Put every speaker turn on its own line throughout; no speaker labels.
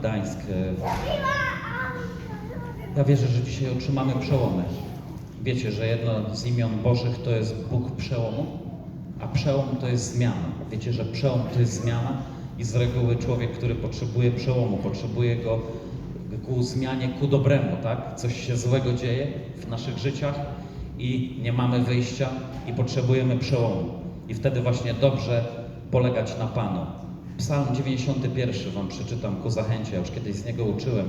Gdańsk. Ja wierzę, że dzisiaj otrzymamy przełomy. Wiecie, że jedno z imion Bożych to jest Bóg przełomu, a przełom to jest zmiana. Wiecie, że przełom to jest zmiana i z reguły człowiek, który potrzebuje przełomu, potrzebuje go ku zmianie, ku dobremu, tak? Coś się złego dzieje w naszych życiach i nie mamy wyjścia i potrzebujemy przełomu. I wtedy właśnie dobrze polegać na Panu. Psalm 91 Wam przeczytam ku zachęcie, ja już kiedyś z niego uczyłem.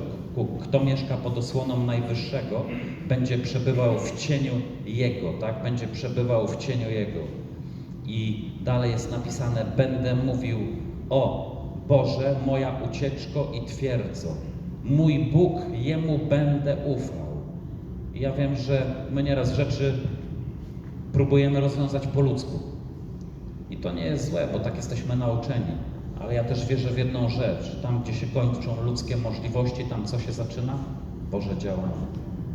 Kto mieszka pod osłoną Najwyższego, będzie przebywał w cieniu Jego, tak? Będzie przebywał w cieniu Jego. I dalej jest napisane, będę mówił o Boże, moja ucieczko i twierdzo. Mój Bóg, Jemu będę ufał. I ja wiem, że my nieraz rzeczy próbujemy rozwiązać po ludzku. I to nie jest złe, bo tak jesteśmy nauczeni. Ale ja też wierzę w jedną rzecz. Tam, gdzie się kończą ludzkie możliwości, tam co się zaczyna? Boże działanie.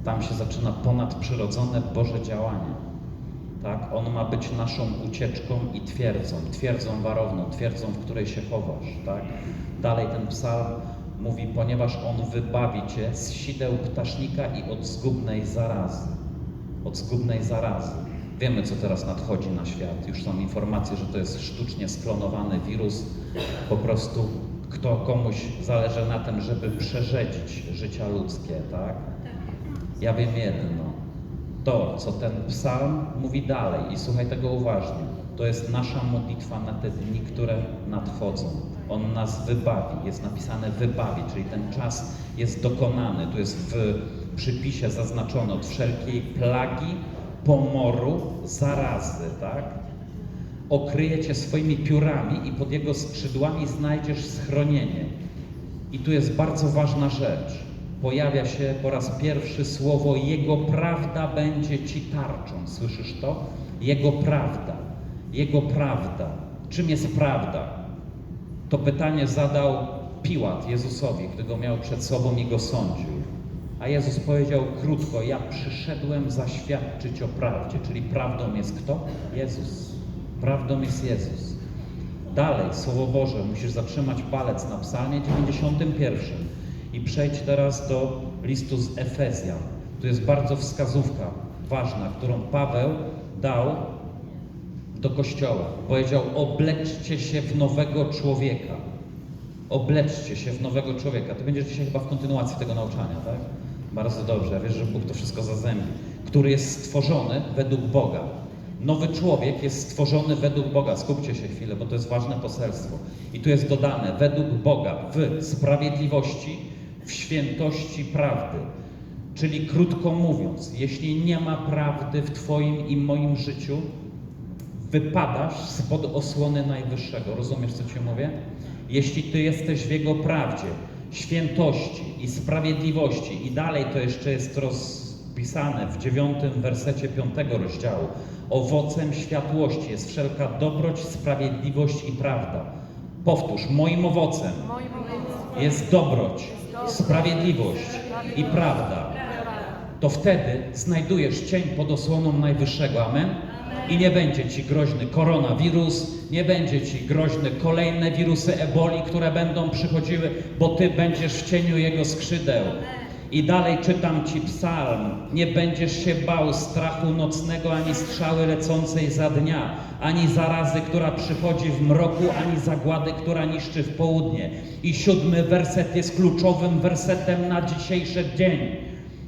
Tam się zaczyna ponadprzyrodzone Boże działanie. Tak? On ma być naszą ucieczką i twierdzą, twierdzą warowną, twierdzą, w której się chowasz. Tak? Dalej ten psalm mówi, ponieważ On wybawi Cię z sideł ptasznika i od zgubnej zarazy. Od zgubnej zarazy. Wiemy, co teraz nadchodzi na świat. Już są informacje, że to jest sztucznie sklonowany wirus. Po prostu kto komuś zależy na tym, żeby przerzedzić życia ludzkie, tak? Ja wiem jedno. To, co ten psalm mówi dalej, i słuchaj tego uważnie, to jest nasza modlitwa na te dni, które nadchodzą. On nas wybawi, jest napisane wybawi, czyli ten czas jest dokonany. Tu jest w przypisie zaznaczone od wszelkiej plagi, pomoru, zarazy, tak? Okryje cię swoimi piórami i pod jego skrzydłami znajdziesz schronienie. I tu jest bardzo ważna rzecz. Pojawia się po raz pierwszy słowo Jego prawda będzie ci tarczą. Słyszysz to? Jego prawda. Jego prawda. Czym jest prawda? To pytanie zadał Piłat Jezusowi, gdy go miał przed sobą i go sądził. A Jezus powiedział krótko: Ja przyszedłem zaświadczyć o prawdzie, czyli prawdą jest kto? Jezus. Prawdą jest Jezus. Dalej, Słowo Boże, musisz zatrzymać palec na Psalmie 91 i przejdź teraz do listu z Efezjan. Tu jest bardzo wskazówka ważna, którą Paweł dał do kościoła. Powiedział: Obleczcie się w nowego człowieka. Obleczcie się w nowego człowieka. Ty będziesz dzisiaj chyba w kontynuacji tego nauczania, tak? Bardzo dobrze. Ja wierzę, że Bóg to wszystko zazębi. Który jest stworzony według Boga. Nowy człowiek jest stworzony według Boga. Skupcie się chwilę, bo to jest ważne poselstwo. I tu jest dodane według Boga w sprawiedliwości, w świętości prawdy. Czyli krótko mówiąc, jeśli nie ma prawdy w Twoim i moim życiu, wypadasz spod osłony Najwyższego. Rozumiesz, co Ci mówię? Jeśli Ty jesteś w Jego prawdzie, świętości i sprawiedliwości i dalej to jeszcze jest rozpisane w dziewiątym wersecie piątego rozdziału, owocem światłości jest wszelka dobroć, sprawiedliwość i prawda. Powtórz, moim owocem
Moim owocem
jest dobroć, sprawiedliwość i prawda to wtedy znajdujesz cień pod osłoną Najwyższego. Amen? I nie będzie ci groźny koronawirus, nie będzie ci groźne kolejne wirusy eboli, które będą przychodziły, bo ty będziesz w cieniu jego skrzydeł. I dalej czytam ci psalm. Nie będziesz się bał strachu nocnego, ani strzały lecącej za dnia, ani zarazy, która przychodzi w mroku, ani zagłady, która niszczy w południe. I siódmy werset jest kluczowym wersetem na dzisiejszy dzień.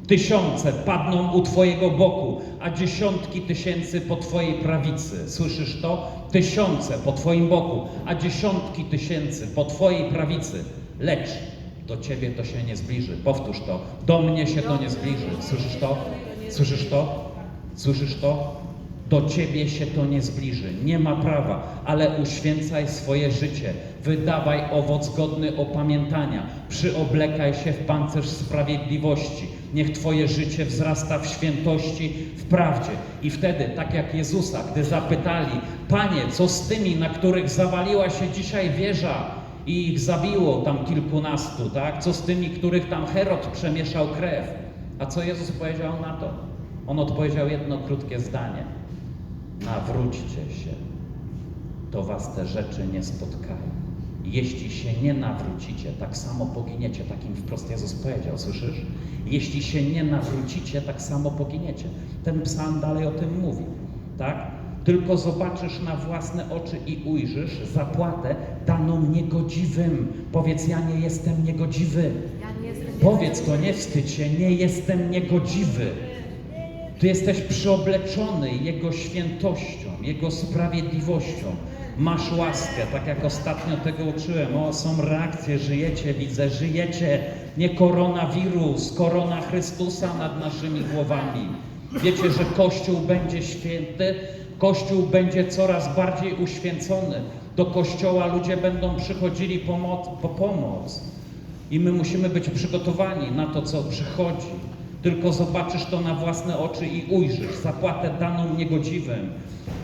Tysiące padną u Twojego boku, a dziesiątki tysięcy po Twojej prawicy. Słyszysz to? Tysiące po Twoim boku, a dziesiątki tysięcy po Twojej prawicy. Lecz do Ciebie to się nie zbliży. Powtórz to. Do mnie się to nie zbliży. Słyszysz to? Słyszysz to? Słyszysz to? Do ciebie się to nie zbliży, nie ma prawa, ale uświęcaj swoje życie, wydawaj owoc godny opamiętania, przyoblekaj się w pancerz sprawiedliwości. Niech twoje życie wzrasta w świętości, w prawdzie. I wtedy, tak jak Jezusa, gdy zapytali, Panie, co z tymi, na których zawaliła się dzisiaj wieża i ich zabiło tam kilkunastu, tak? Co z tymi, których tam Herod przemieszał krew? A co Jezus powiedział na to? On odpowiedział jedno krótkie zdanie. Nawróćcie się, to was te rzeczy nie spotkają. Jeśli się nie nawrócicie, tak samo poginiecie. Takim wprost Jezus powiedział, słyszysz? Jeśli się nie nawrócicie, tak samo poginiecie. Ten psalm dalej o tym mówi, tak? Tylko zobaczysz na własne oczy i ujrzysz zapłatę daną niegodziwym. Powiedz, ja nie jestem niegodziwy.
Ja nie jestem
Powiedz to, nie wstydź się, nie jestem niegodziwy. Ty jesteś przyobleczony Jego świętością, Jego sprawiedliwością. Masz łaskę, tak jak ostatnio tego uczyłem. O, są reakcje, żyjecie, widzę, żyjecie. Nie koronawirus, korona Chrystusa nad naszymi głowami. Wiecie, że Kościół będzie święty, Kościół będzie coraz bardziej uświęcony. Do Kościoła ludzie będą przychodzili po pomoc. I my musimy być przygotowani na to, co przychodzi. Tylko zobaczysz to na własne oczy i ujrzysz zapłatę daną niegodziwym.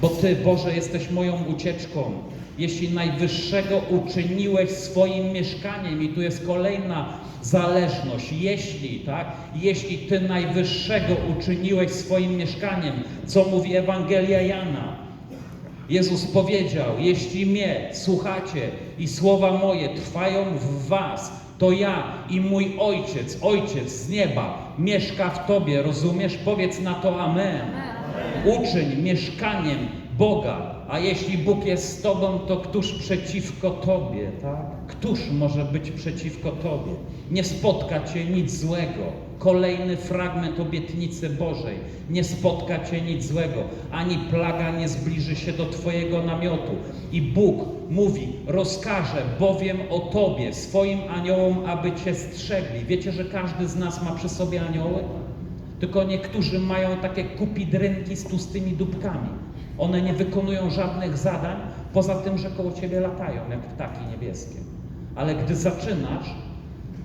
Bo Ty, Boże, jesteś moją ucieczką. Jeśli najwyższego uczyniłeś swoim mieszkaniem, i tu jest kolejna zależność, jeśli, tak? Jeśli Ty najwyższego uczyniłeś swoim mieszkaniem, co mówi Ewangelia Jana, Jezus powiedział: Jeśli mnie słuchacie i słowa moje trwają w Was, to ja i mój ojciec, ojciec z nieba, mieszka w Tobie. Rozumiesz? Powiedz na to Amen. Uczyń mieszkaniem Boga. A jeśli Bóg jest z Tobą, to któż przeciwko Tobie, tak? Któż może być przeciwko Tobie? Nie spotka Cię nic złego. Kolejny fragment obietnicy Bożej. Nie spotka Cię nic złego, ani plaga nie zbliży się do Twojego namiotu. I Bóg mówi, rozkaże bowiem o Tobie, swoim aniołom, aby Cię strzegli. Wiecie, że każdy z nas ma przy sobie anioły? Tylko niektórzy mają takie kupidrynki z tłustymi dupkami. One nie wykonują żadnych zadań, poza tym, że koło ciebie latają, jak ptaki niebieskie. Ale gdy zaczynasz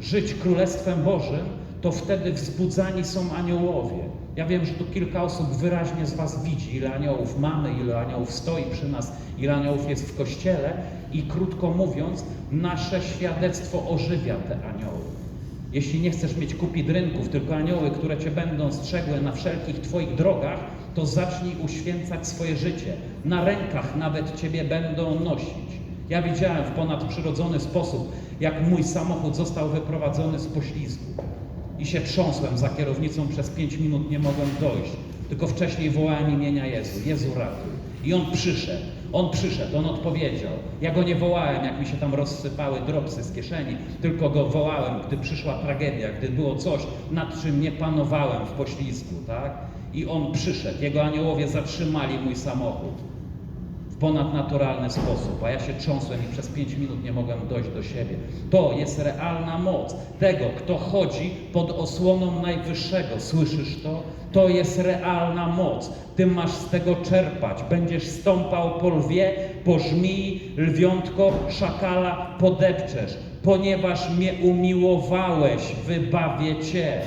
żyć Królestwem Bożym, to wtedy wzbudzani są aniołowie. Ja wiem, że tu kilka osób wyraźnie z Was widzi, ile aniołów mamy, ile aniołów stoi przy nas, ile aniołów jest w kościele i krótko mówiąc, nasze świadectwo ożywia te anioły. Jeśli nie chcesz mieć kupit rynków, tylko anioły, które Cię będą strzegły na wszelkich Twoich drogach, to zacznij uświęcać swoje życie. Na rękach nawet Ciebie będą nosić. Ja widziałem w ponadprzyrodzony sposób, jak mój samochód został wyprowadzony z poślizgu. I się trząsłem za kierownicą, przez pięć minut nie mogłem dojść. Tylko wcześniej wołałem imienia Jezu. Jezu ratuj. I On przyszedł. On przyszedł, On odpowiedział. Ja Go nie wołałem, jak mi się tam rozsypały dropsy z kieszeni, tylko Go wołałem, gdy przyszła tragedia, gdy było coś, nad czym nie panowałem w poślizgu, tak? I On przyszedł. Jego aniołowie zatrzymali mój samochód w ponadnaturalny sposób, a ja się trząsłem i przez pięć minut nie mogłem dojść do siebie. To jest realna moc tego, kto chodzi pod osłoną Najwyższego. Słyszysz to? To jest realna moc. Ty masz z tego czerpać. Będziesz stąpał po lwie, po żmii, lwiątko, szakala podepczesz. Ponieważ mnie umiłowałeś, wybawię Cię.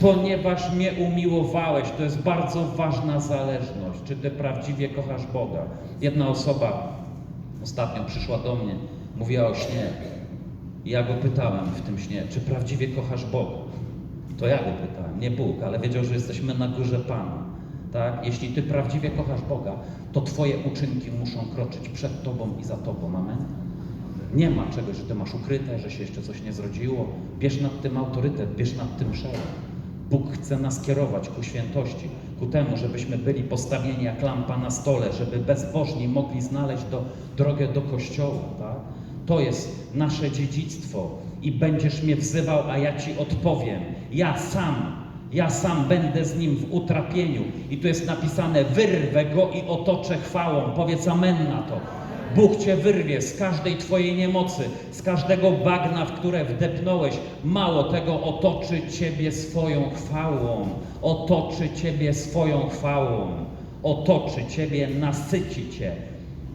Ponieważ mnie umiłowałeś, to jest bardzo ważna zależność. Czy ty prawdziwie kochasz Boga? Jedna osoba ostatnio przyszła do mnie, mówiła o śnie. Ja go pytałem w tym śnie, czy prawdziwie kochasz Boga? To ja go pytałem, nie Bóg, ale wiedział, że jesteśmy na górze Pana. Tak? Jeśli ty prawdziwie kochasz Boga, to twoje uczynki muszą kroczyć przed tobą i za tobą. Amen? Nie ma czegoś, że ty masz ukryte, że się jeszcze coś nie zrodziło. Bierz nad tym autorytet, bierz nad tym przełom. Bóg chce nas kierować ku świętości, ku temu, żebyśmy byli postawieni jak lampa na stole, żeby bezbożni mogli znaleźć do, drogę do kościoła. Tak? To jest nasze dziedzictwo i będziesz mnie wzywał, a ja ci odpowiem. Ja sam ja sam będę z nim w utrapieniu. I tu jest napisane: wyrwę go i otoczę chwałą. Powiedz amen na to. Bóg cię wyrwie z każdej twojej niemocy, z każdego bagna, w które wdepnąłeś. Mało tego, otoczy ciebie swoją chwałą. Otoczy ciebie swoją chwałą. Otoczy ciebie, nasyci cię.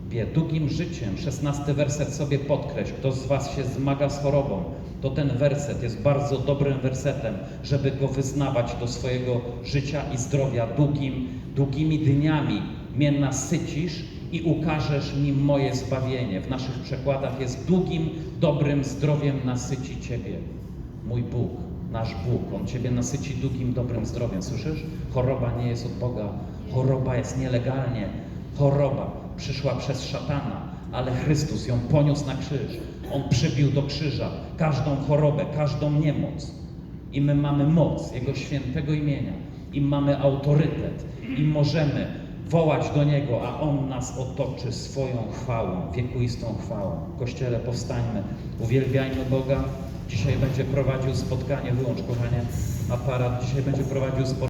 Wie, długim życiem, szesnasty werset sobie podkreśl, kto z was się zmaga z chorobą, to ten werset jest bardzo dobrym wersetem, żeby go wyznawać do swojego życia i zdrowia. Długim, długimi dniami mnie nasycisz i ukażesz mi moje zbawienie. W naszych przekładach jest długim, dobrym zdrowiem nasyci Ciebie. Mój Bóg, nasz Bóg, On Ciebie nasyci długim, dobrym zdrowiem. Słyszysz? Choroba nie jest od Boga. Choroba jest nielegalnie. Choroba przyszła przez szatana, ale Chrystus ją poniósł na krzyż. On przybił do krzyża każdą chorobę, każdą niemoc. I my mamy moc Jego świętego imienia. I mamy autorytet. I możemy wołać do Niego, a On nas otoczy swoją chwałą, wiekuistą chwałą. Kościele powstańmy, uwielbiajmy Boga. Dzisiaj będzie prowadził spotkanie, wyłącz kochanie aparat, dzisiaj będzie prowadził spotkanie.